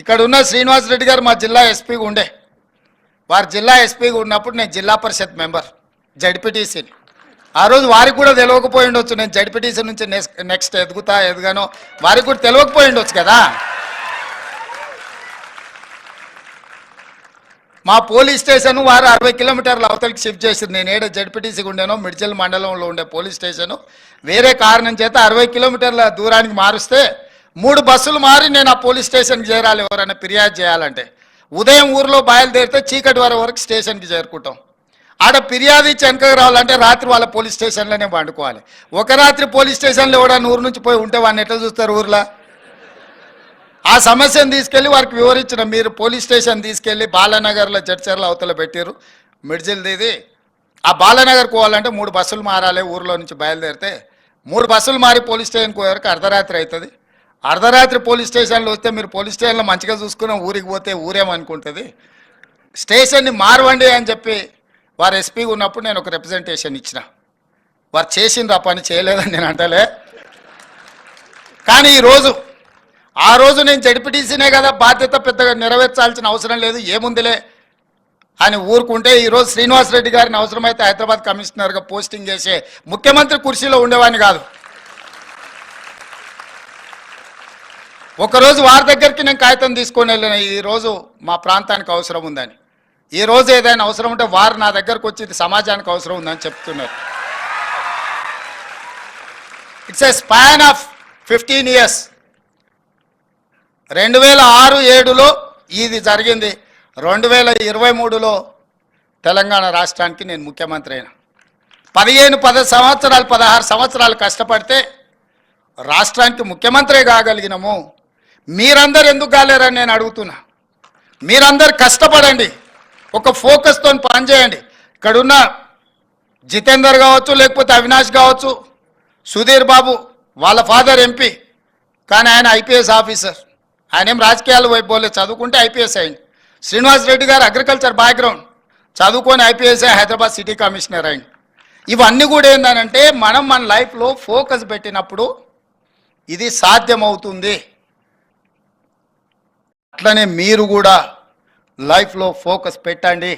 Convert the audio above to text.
ఇక్కడ ఉన్న శ్రీనివాస్ రెడ్డి గారు మా జిల్లా ఎస్పీగా ఉండే. వారు జిల్లా ఎస్పీగా ఉన్నప్పుడు నేను జిల్లా పరిషత్ మెంబర్ జడ్పీటీసీని ఆ రోజు వారికి కూడా తెలియకపోయి ఉండొచ్చు. నేను జడ్పీటీసీ నుంచి నెక్స్ట్ నెక్స్ట్ ఎదుగుతా ఎదుగానో. వారికి కూడా తెలియకపోయి ఉండొచ్చు కదా. మా పోలీస్ స్టేషన్ వారు అరవై కిలోమీటర్ల అవతలకి షిఫ్ట్ చేసింది నేను ఏడ జడ్పీటీసీగా ఉండేనో మిడ్చల్ మండలంలో ఉండే పోలీస్ స్టేషను. వేరే కారణం చేత అరవై కిలోమీటర్ల దూరానికి మారుస్తే మూడు బస్సులు మారి నేను ఆ పోలీస్ స్టేషన్కి చేరాలి ఎవరైనా ఫిర్యాదు చేయాలంటే ఉదయం ఊర్లో బయలుదేరితే చీకటి వర వరకు స్టేషన్కి చేరుకుంటాం. ఆడ ఫిర్యాదు ఇచ్చి వెనకకు రావాలంటే రాత్రి వాళ్ళ పోలీస్ స్టేషన్లోనే పండుకోవాలి. ఒక రాత్రి పోలీస్ స్టేషన్లో ఎవడన్నా ఊరు నుంచి పోయి ఉంటే వాడిని ఎట్లా చూస్తారు ఊర్లో? ఆ సమస్యను తీసుకెళ్ళి వారికి వివరించిన మీరు పోలీస్ స్టేషన్ తీసుకెళ్ళి బాలానగర్లో జడ్చర్ల అవతల పెట్టారు మిడ్జిల్ దీది. ఆ బాలానగర్ పోవాలంటే మూడు బస్సులు మారాలి ఊర్లో నుంచి బయలుదేరితే. మూడు బస్సులు మారి పోలీస్ స్టేషన్కి పోయేవరకు అర్ధరాత్రి అవుతుంది. అర్ధరాత్రి పోలీస్ స్టేషన్లో వస్తే మీరు పోలీస్ స్టేషన్లో మంచిగా చూసుకుని ఊరికి పోతే ఊరేమనుకుంటుంది? స్టేషన్ని మారవండి అని చెప్పి వారు ఎస్పీ ఉన్నప్పుడు నేను ఒక రిప్రజెంటేషన్ ఇచ్చిన. వారు చేసింది ఆ పని చేయలేదని నేను అంటలే. కానీ ఈరోజు ఆ రోజు నేను జడిపిటీసీనే కదా బాధ్యత పెద్దగా నెరవేర్చాల్సిన అవసరం లేదు ఏముందిలే అని ఊరుకుంటే ఈరోజు శ్రీనివాస్ రెడ్డి గారిని అవసరమైతే హైదరాబాద్ కమిషనర్గా పోస్టింగ్ చేసే ముఖ్యమంత్రి కుర్చీలో ఉండేవాడిని కాదు. ఒకరోజు వారి దగ్గరికి నేను కాగితం తీసుకొని వెళ్ళిన ఈరోజు మా ప్రాంతానికి అవసరం ఉందని. ఈ రోజు ఏదైనా అవసరం ఉంటే వారు నా దగ్గరకు వచ్చి ఇది సమాజానికి అవసరం ఉందని చెప్తున్నారు. It's a span of fifteen years రెండు వేల ఆరు ఏడులో ఇది జరిగింది. రెండు వేల ఇరవై మూడులో తెలంగాణ రాష్ట్రానికి నేను ముఖ్యమంత్రి అయినా. పదిహేను పద సంవత్సరాలు పదహారు సంవత్సరాలు కష్టపడితే రాష్ట్రానికి ముఖ్యమంత్రి కాగలిగినాము. మీరందరు ఎందుకు కాలేరని నేను అడుగుతున్నా. మీరందరు కష్టపడండి. ఒక ఫోకస్తో పనిచేయండి ఇక్కడున్న జితేందర్ కావచ్చు లేకపోతే అవినాష్ కావచ్చు సుధీర్ బాబు వాళ్ళ ఫాదర్ ఎంపీ కానీ ఆయన ఐపీఎస్ ఆఫీసర్. ఆయన ఏం రాజకీయాలు వైపు పోలే చదువుకుంటే ఐపీఎస్ అయింది శ్రీనివాస్ రెడ్డి గారు అగ్రికల్చర్ బ్యాక్గ్రౌండ్. చదువుకొని ఐపీఎస్ హైదరాబాద్ సిటీ కమిషనర్ అయింది ఇవన్నీ కూడా ఏంటంటే మనం మన లైఫ్లో ఫోకస్ పెట్టినప్పుడు ఇది సాధ్యమవుతుంది. అట్లనే మీరు కూడా లైఫ్లో ఫోకస్ పెట్టండి.